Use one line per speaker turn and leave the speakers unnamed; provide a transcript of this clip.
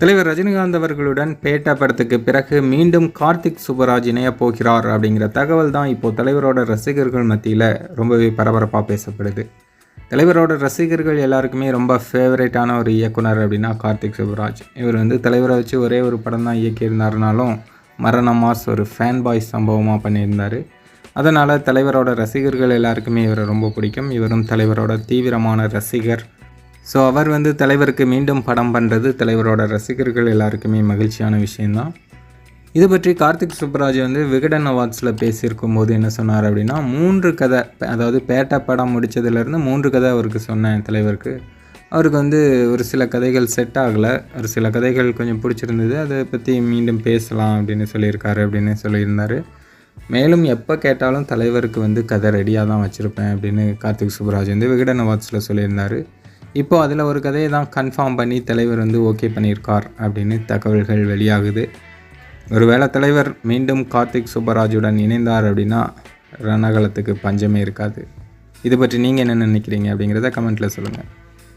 தலைவர் ரஜினிகாந்த் அவர்களுடன் பேட்டா படத்துக்கு பிறகு மீண்டும் கார்த்திக் சுப்பராஜ் இணைய போகிறார் அப்படிங்கிற தகவல் தான் இப்போ தலைவரோட ரசிகர்கள் மத்தியில் ரொம்பவே பரபரப்பாக பேசப்படுது. தலைவரோட ரசிகர்கள் எல்லாருக்குமே ரொம்ப ஃபேவரேட்டான ஒரு இயக்குனர் அப்படின்னா கார்த்திக் சுப்பராஜ். இவர் வந்து தலைவரை வச்சு ஒரே ஒரு படம் தான் இயக்கியிருந்தாருனாலும் மரண மாஸ் ஒரு ஃபேன் பாய் சம்பவமாக பண்ணியிருந்தார். அதனால் தலைவரோட ரசிகர்கள் எல்லாருக்குமே இவரை ரொம்ப பிடிக்கும். இவரும் தலைவரோட தீவிரமான ரசிகர். ஸோ அவர் வந்து தலைவருக்கு மீண்டும் படம் பண்ணுறது தலைவரோட ரசிகர்கள் எல்லாருக்குமே மகிழ்ச்சியான விஷயந்தான் இது பற்றி கார்த்திக் சுப்ராஜ் வந்து விகடன் அவார்ட்ஸில் பேசியிருக்கும் போது என்ன சொன்னார் அப்படின்னா மூன்று கதை அதாவது பேட்டா படம் முடித்ததுலேருந்து மூன்று கதை அவருக்கு சொன்னேன் தலைவருக்கு. அவருக்கு வந்து ஒரு சில கதைகள் செட் ஆகலை. ஒரு சில கதைகள் கொஞ்சம் பிடிச்சிருந்தது. அதை பற்றி மீண்டும் பேசலாம் அப்படின்னு சொல்லியிருக்காரு அப்படின்னு சொல்லியிருந்தார். மேலும் எப்போ கேட்டாலும் தலைவருக்கு வந்து கதை ரெடியாக தான் வச்சுருப்பேன் அப்படின்னு கார்த்திக் சுப்ராஜ் வந்து விகடன் அவார்ட்ஸில் சொல்லியிருந்தார். இப்போ அதில் ஒரு கதையை தான் கன்ஃபார்ம் பண்ணி தலைவர் வந்து ஓகே பண்ணியிருக்கார் அப்படின்னு தகவல்கள் வெளியாகுது. ஒருவேளை தலைவர் மீண்டும் கார்த்திக் சுப்பராஜுடன் இணைந்தார் அப்படின்னா ரணகலத்துக்கு பஞ்சமே இருக்காது. இது பற்றி நீங்கள் என்ன நினைக்கிறீங்க அப்படிங்கிறத கமெண்ட்டில் சொல்லுங்கள்